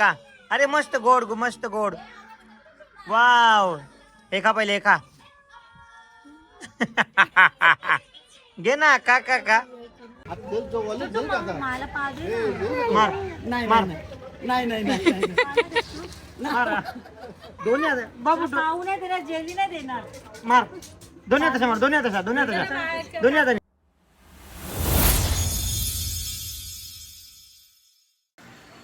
एका अरे मस्त गोड गो- मस्त गोड. वाव. एका पहिले एका घे ना का का का मला मार नाही मार. नाही नाही नाही नाही मार दोन्ही हात बाबू खाऊ नाही देणार जेली नाही देणार. मार. दोन्ही हाताचा मार दोन्ही हाताचा दोन्ही हाताचा दोन्ही हाताने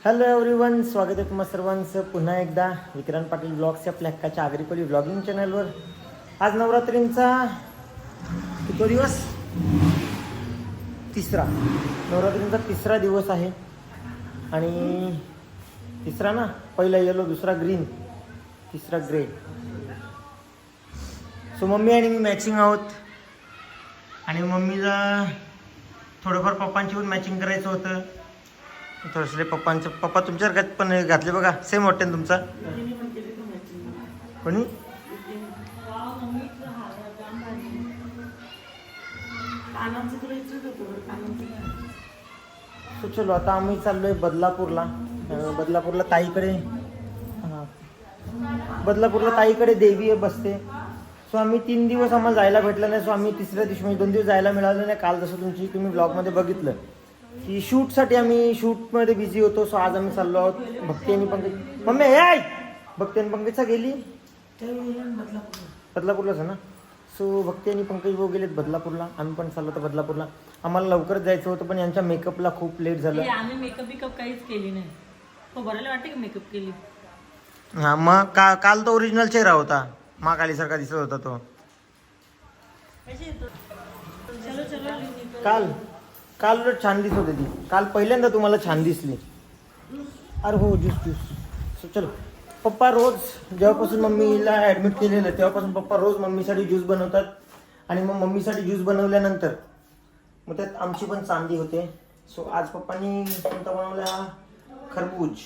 हॅलो एव्हरीवन स्वागत आहे तुम्हा सर्वांचं. पुन्हा एकदा विक्रांत पाटील ब्लॉग्स या आपल्या हक्काच्या आगरीकोली ब्लॉगिंग चॅनलवर आज नवरात्रींचा तो दिवस? तिसरा. नवरात्रींचा तिसरा दिवस आहे. आणि तिसरा ना पहिला येलो दुसरा ग्रीन तिसरा ग्रे सो मम्मी आणि मी मॅचिंग आहोत. आणि मम्मीला थोडंफार पप्पांची पण मॅचिंग करायचं होतं. थोडसले पप्पांचं पप्पा तुमच्यासारख्यात पण हे घातले बघा. सेम वाटते तुमचा? कोणी? तो सो चलो आता आम्ही चाललोय बदलापूरला. बदलापूरला ताईकडे. बदलापूरला ताईकडे देवी आहे बसते. सो आम्ही तीन दिवस आम्हाला जायला भेटलं नाही. सो आम्ही तिसऱ्या दिवशी म्हणजे दोन दिवस जायला मिळालं नाही. काल जसं तुमची तुम्ही ब्लॉगमध्ये बघितलं. की शूटसाठी आम्ही शूटमध्ये बिझी होतो सो आज आम्ही चाललो आहोत भक्ती आणि पंकज. मम्मी हे ऐक! भक्ती आणि पंकजचा गेली? बदलापूरलाच आहे ना? सो भक्ती आणि पंकज भाऊ गेलेत बदलापूरला आम्ही पण चाललो होतो बदलापूरला. आम्हाला लवकरच जायचं होतं पण यांच्या मेकअपला खूप लेट झालं. आम्ही मेकअप बिकअप काहीच केली नाही. हो बरायला वाटते का मेकअप केली. हा मग का काल तो ओरिजिनल चेहरा होता. महाकालीसारखा दिसत होता तो. काल? काल उलट छान दिसत होती ती. काल पहिल्यांदा तुम्हाला छान दिसली. अरे हो ज्यूस ज्यूस सो चलो. पप्पा रोज जेव्हापासून मम्मीला ॲडमिट केलेलं तेव्हापासून पप्पा रोज मम्मीसाठी ज्यूस बनवतात. आणि मग मम्मीसाठी ज्यूस बनवल्यानंतर मग त्यात आमची पण चांदी होते. सो आज पप्पांनी कोणता बनवला खरबूज.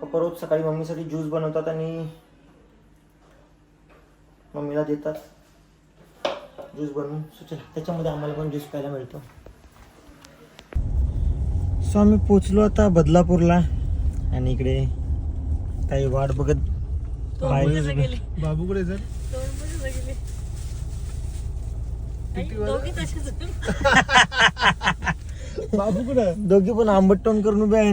पप्पा रोज सकाळी मम्मीसाठी ज्यूस बनवतात आणि मम्मीला देतात. ज्यूस बनवून सो चला त्याच्यामध्ये आम्हाला पण ज्यूस प्यायला मिळतो. सो आम्ही पोचलो आता बदलापूरला आणि इकडे काही वाट बघत बाबूकडे जर गेले. आई, दोघी तसेच बाबूकडे दोघी पण आंबट टोन करून उभे आहे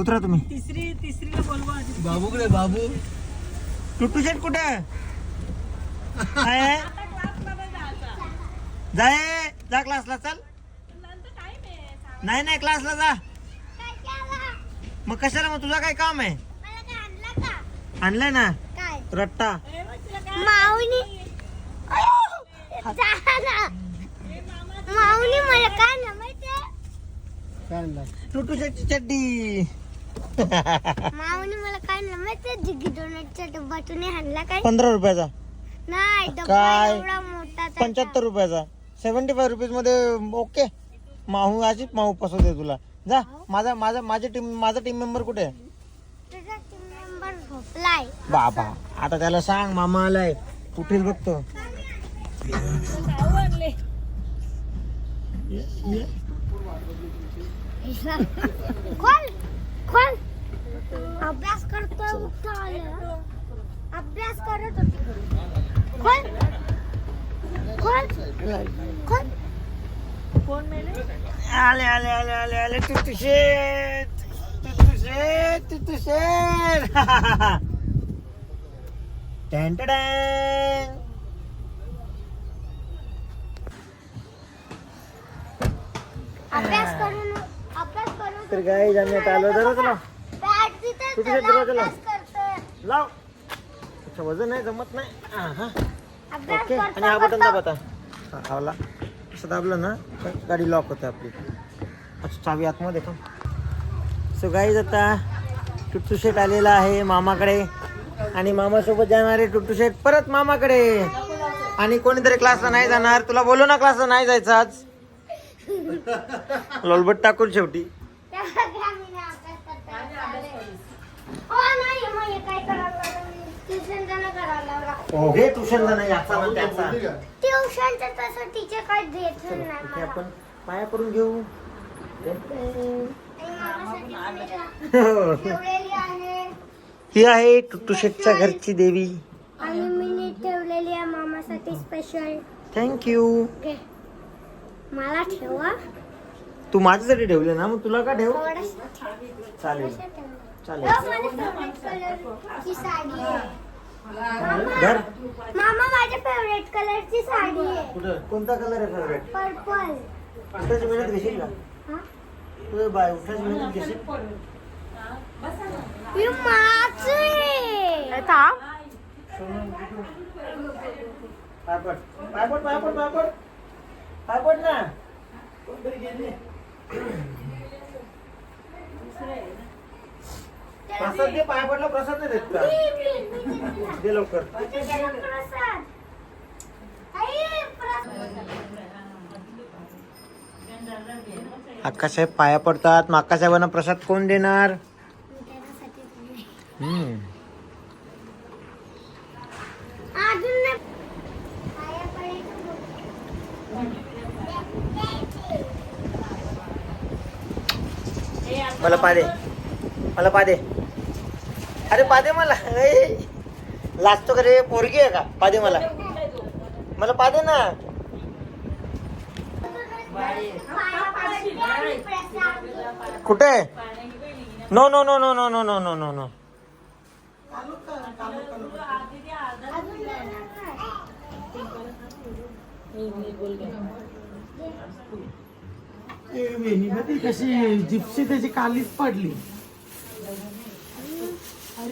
उतरा तुम्ही. तिसरी तिसरीला बोलवा. बाबूकडे बाबू. टुट्टू शेट कुठे? जाय. जा क्लासला चल. नाही नाही क्लासला जा. मग कशाला? मग तुझा काय काम आहे? आणलंय ना. रट्टा. माऊनी माऊनी मला काय ना आणला? टुट्टू शेटची चड्डी. माऊनी मला काय ना डोनटच्या डब्बातून हाणला काय? पंधरा रुपयाचा. नाही डब्बा काय? एवढा मोठा त्याचा. पंच्याहत्तर रुपयाचा. सेव्हन्टी फाय रुपीजमध्ये ओके माहू अशीच माहू पसवते तुला. जा माझा माझा माझे टीम माझा टीम मेंबर कुठे आहे? झोपलाय. बाबा आता त्याला सांग मामा आलाय. कुठेच बघतो खोल खोल. अभ्यास करतोय उठतो आलं अभ्यास करत होती. कोण? मेले? आले आले आले आले आले टॅन टॅन. अभ्यास करून अभ्यास करून तर काय जाण्यात आलो बॅट तिथे तुझ्या. अभ्यास करतोय. लाव. अच्छा वजन आहे जमत नाही. हा हा ओके आणि हा बटन दाब आता. हा आवला. असं दाबलं ना तर गाडी लॉक होते आपली. अच्छा चावी आतमध्ये का सो गाईज आता टुट्टू शेट आलेला आहे मामाकडे. आणि मामासोबत जाणारे टुट्टू शेट परत मामाकडे. आणि कोणीतरी क्लासला नाही जाणार. तुला बोलू ना क्लासला नाही जायचं आज. लोलबट टाकून शेवटी. हो काय ट्युशन जाणं करायला लागलं हो घे ट्युशन नाही याचा ना त्याचा. ट्युशनचं तसं टीचर काय देत नाही इथे मला. आपण पाया करून घेऊ. ठेवलेली आहे. ही आहे टुट्टू शेटच्या घरची देवी. आणि मी ठेवलेली आहे मामासाठी स्पेशल थँक्यू मला ठेवा. तू माझ्यासाठी ठेवले ना मग तुला का ठेव? थोडंसं. चालेल. ठेवा. चालेल. माझ्या फेवरेट कलरची साडी आहे. धर. मामा माझ्या फेवरेट कलरची साडी आहे. कोणता कलर आहे फेवरेट पर्पल उठायची मेहनत घेशील का? हा? तू बाय उठायची मेहनत घेशील. पायपट. पायपट पायपट पायपट. पायपट ना. कोणतरी गेले प्रसाद दे पाय पडला प्रसाद नाही देत का? दे लवकर. अक्का साहेब पाया पडतात. मग अक्का साहेबांना प्रसाद कोण देणार? मला पादे मला पादे अरे पादे मला ए, लाजतो का रे पोरगी आहे का? पादे मला मला पादे ना. कुठे? No no no no no no no no no no कशी जिप्सी त्याची कालीच पडली हा.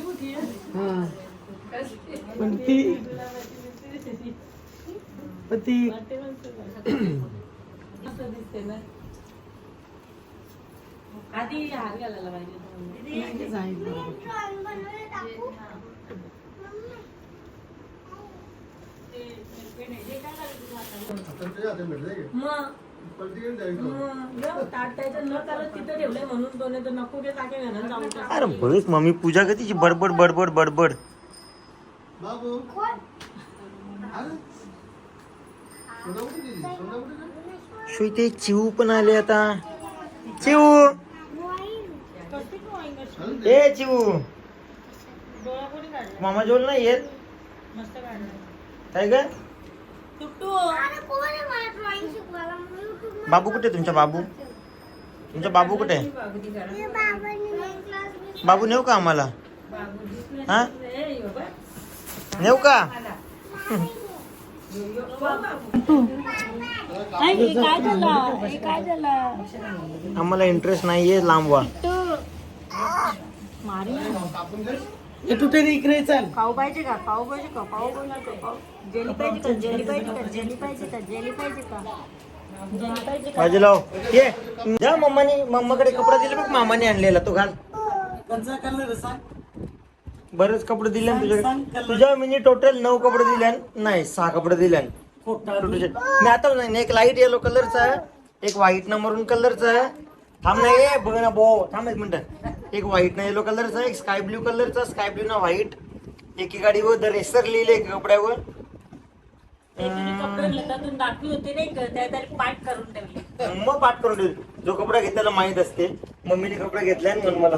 पण ती पण ती आधी हार घालायला पाहिजे. मग अरे बस मम्मी पूजा कधीची बडबड बडबड बडबड. ते चिऊ पण आले आता. चिऊ. ए चिऊ. मामा जोल नाही येत? काय का बाबू कुठे तुमचा बाबू? तुमचा बाबू कुठे बाबू नेऊ का आम्हाला? हा? नेऊ का? आम्हाला इंटरेस्ट नाहीये लांबवा. मारी. हे तुटे इकडे चल. पाव पाहिजे का? पाव पाहिजे का? पाव पाहिजे का? पाव. जेली पाहिजे का? जेली पाहिजे का? जेली पाहिजे का? जेली पाहिजे का? जेली पाहिजे का? बाजू लाव ये जा मम्माने मम्माकडे कपडा दिला बघ मामाने आणलेला तो घाल. कोणचा कलर सांग. बरेच कपडे दिले ना सांग, तुझ्याकडे. colour. तुझ्या मी टोटल नऊ कपडे दिले नाही सहा कपडे दिले मी आता नाही एक लाइट येलो कलरचा एक व्हाईट ना मरून कलरचा आहे. थांब नाही ये बघ ना बो थांब एक मिनिट. एक व्हाईट ना येलो कलरचा एक स्काय ब्ल्यू कलरचा स्काय ब्ल्यू ना व्हाईट एकी गाडीवर द रेसर लिहिले एका कपड्यावर. मग पाठ करून ठेवली. जो कपडा घेतलेला माहीत असते मम्मीने कपडा घेतलाय म्हणून मला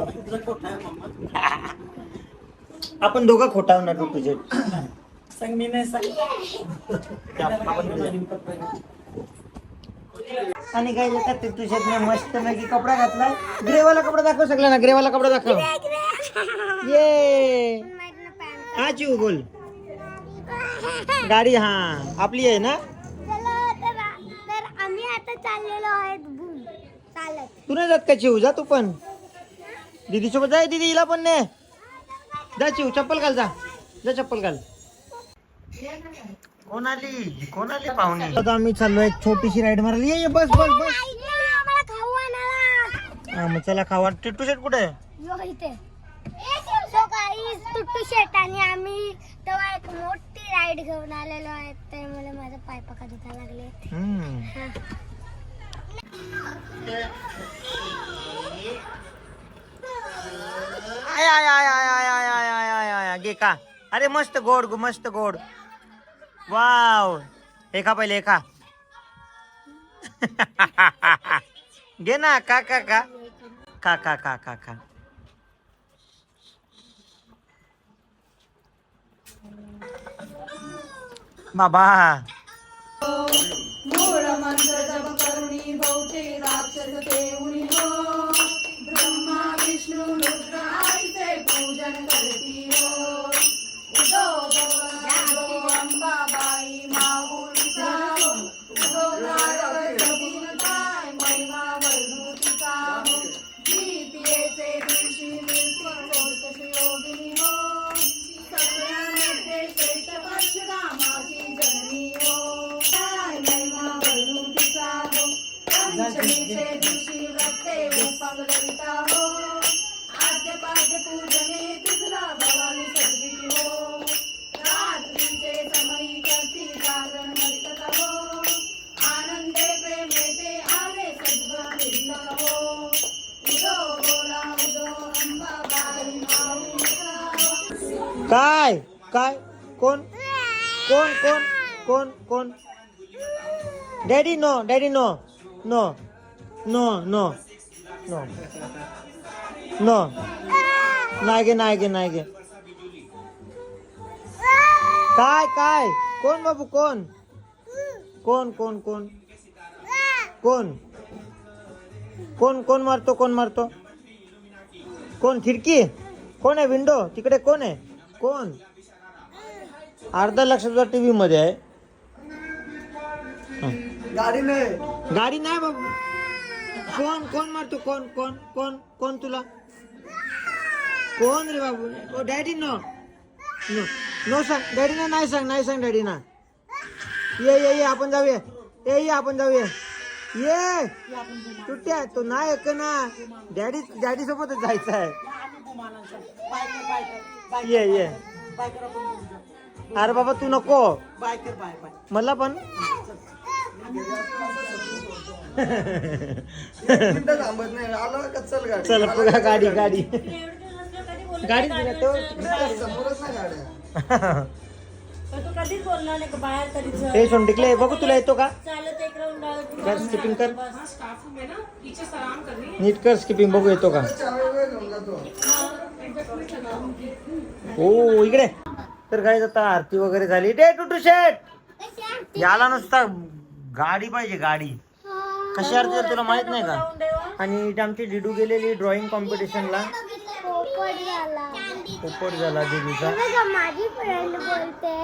आपण दोघं खोटा होणार तुझे. सांग मी नाही सांग आणि काय येतात ते तुझ्यात मस्त पैकी कपडा घातला. ग्रेवाला कपडा दाखव सगळ्यांना ग्रेवाला कपडा दाखव. ये. हा चिऊ बोल. गाडी हा आपली आहे ना? आम्ही आता चाललेलो आहेत तू नाही जात का चिऊ? जा तू पण. दीदी सोबत जाय दीदी हिला पण ने. जा चिऊ चप्पल घाल जा. जा चप्पल घाल. कोण आली कोण आली पाहुणे आता आम्ही चाललो एक छोटीशी राईड मारायला ये ये, बस बस बस आम्हाला खाऊ हा मग चला खावा टिट्टू शेट कुठे आहे? यो इथे सो गाईज तुट्टू शेट आणि आम्ही तेव्हा एक मोठी राईड घेऊन आलेलो आहे त्यामुळे माझा पाय पका दुखायला लागले हम्म. आय आय आय आय आय आय आय आय आय आय आय गे का अरे मस्त गोड गो मस्त गोड वाव. हे खा पहिले खा. घे ना का का का का खा खा खा खा. बाबा. काय? काय? कोण? कोण? कोण? कोण? कोण? Daddy no daddy no no no no no no नाही गे नाही गे नाही गे काय काय? कोण बाबू? कोण? कोण कोण कोण? कोण? कोण कोण मारतो? कोण मारतो? कोण? खिडकी? कोण आहे? विंडो? तिकडे कोण आहे? कोण? अर्धा लक्ष तुझा टीव्ही मध्ये आहे. हा. गाडी नाही. गाडी नाही बाबू. कोण कोण मारतो? कोण कोण कोण कोण तुला? कोण रे बाबू? ओ डॅडी नो. नो नो सांग. डॅडीना नाही सांग नाही सांग डॅडीना ये ये ये आपण जाऊया. ये ये आपण जाऊया. ये. तुट्या तो नाही ऐक ना. डॅडी डॅडी सोबतच जायचं आहे. ये ये. अरे बाबा तू नको. मला पण. थांबत नाही. आलो का? चल गाडी. चल बघा गाडी गाडी. गाडी. समोरच ना गाड्या. पण तू कधीच बोलणार नाही का? बाहेर तरी चल. हे सोन टिकले. बघू तुला येतो का? चालत एक राऊंड लाव, तू कर. स्किपिंग कर. नीट कर स्किपिंग बघू येतो का? हो इकडे. तर काय आता आरती वगैरे झाली. डे टू शेट याला नुसता गाडी पाहिजे गाडी. कशी आरती तुला माहीत नाही का? आणि आमची डिडू गेलेली ड्रॉइंग कॉम्पिटिशनला पोपट झाला पोपट डिडूचा माझी फ्रेंड बोलते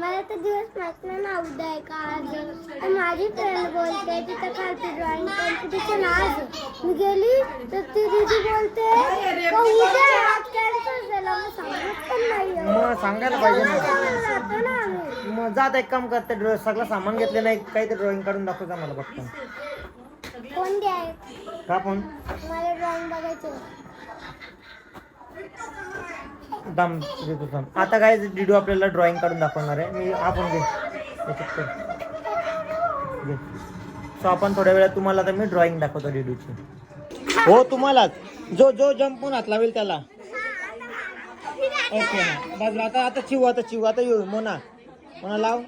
मला तर दिवस माहीत ना उद्या आहे का आज माझी फ्रेंड बोलते तिथं काल ती ड्रॉइंग कॉम्पिटिशन आज मी गेली तर ती दिदी बोलते उद्या मग सांगायला पाहिजे ना. मग जात एक काम करते ड्रॉ सगळं सामान घेतलं नाही काही ते ड्रॉइंग काढून दाखवता मला फक्त कोण का पण? मला ड्रॉइंग बघायचं दम देतो थांब आता काय डिडू आपल्याला ड्रॉइंग काढून दाखवणार आहे? मी आपण घे. याच्यात कर. घे. सो आपण थोड्या वेळात तुम्हाला आता मी ड्रॉइंग दाखवतो डिडूची हो तुम्हालाच. जो जो जंपून हात लावेल त्याला. ओके बाजूला आता आता चिव आता चिव आता येऊ मोना मोना लाव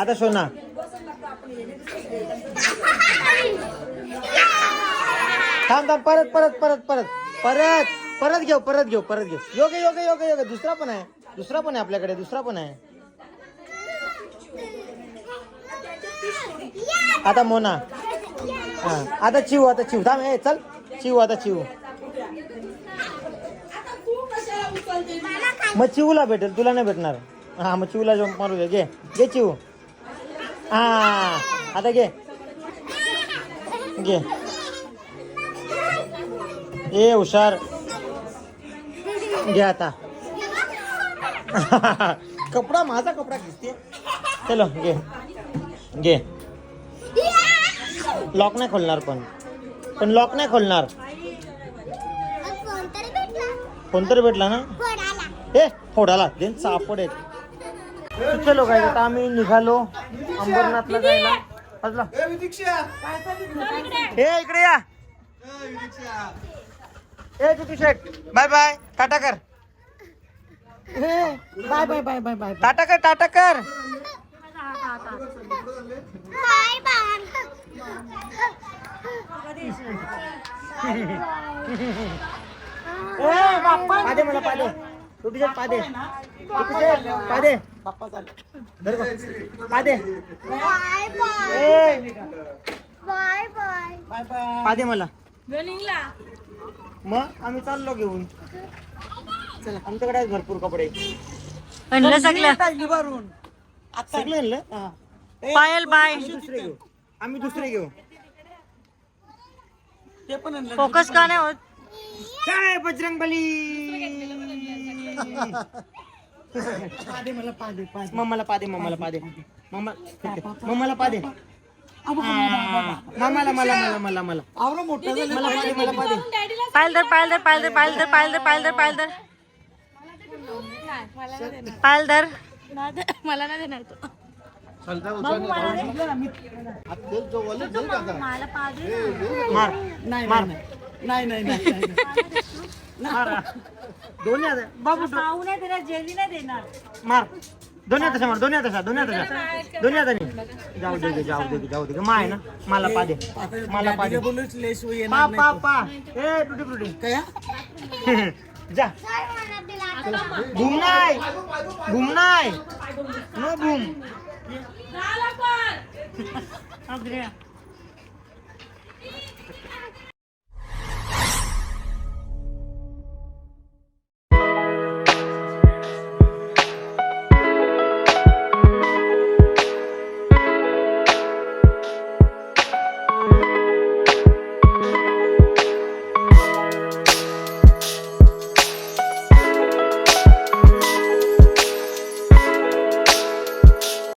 आता सोना थांब थांब परत परत परत परत परत परत घेऊ परत घेऊ परत घेऊ. योगे योगे योगे योगे. दुसरा पण आहे. दुसरा पण आहे आपल्याकडे, दुसरा पण आहे. आता मोना. आता चिव आता चिव थांब, ए, चल. चिव आता चिव मग चिवला भेटेल तुला नाही भेटणार. हा मग चिवला जंप मारू दे घे. घे चिव. हा आता घे. घे. ए हुशार. घे आता. कपडा माझा कपडा घेते चलो घे. घे. लॉक नाही खोलणार पण. पण लॉक नाही खोलणार. कोणतरी भेटला ना? ए फोडाला. देन सापड आहेत चलो काय आता आम्ही निघालो. अंबरनाथला जायला. विदीक्षा. हे इकडे या. ए विदीक्षा ए तुझी शेट बाय बाय. टाटा कर. Bye bye bye bye bye. Tata कर टाटा कर. Bye bye. पादे मला पादे. पादे. पादे. पादे. बाय बाय ए, बाय बाय पादे मला. मग आम्ही चाललो घेऊन. चला आमच्याकडे आहेत भरपूर कपडे. म्हणलं सगळं. सगळे आणलं? पायल बाय. आम्ही दुसरे घेऊ? आम्ही दुसरे घेऊ. फोकस का नाही होत? काय बजरंग बली? मम्माला पादे मम्माला पादे. मम्मा मम्माला पादे. मम्माला मला मला मला मला आवरा मोठं झालं. मला पादे मला पादे. पायल दर पायल दर पायल दर पायल दर पायल दर पायल दर पायल दर पायल दर मला नाही देणार तो. मला पाहिजे मार नाही मार. नाही नाही नाही नाही. मार. दोन्ही हात बाबू खाऊ नाही देणार जेली नाही देणार. मार. दोन्ही हात मार दोन्ही हात दोन्ही हात दोन्ही हाताने जाऊ दे गे, जाऊ दे गे, जाऊ दे गे. ना? मला पादे मला पादे बोलूच लेस पा येणार पा पा ए टुटी फुटी काय? जा. घुम नाही. घुम नाही. नो घुम.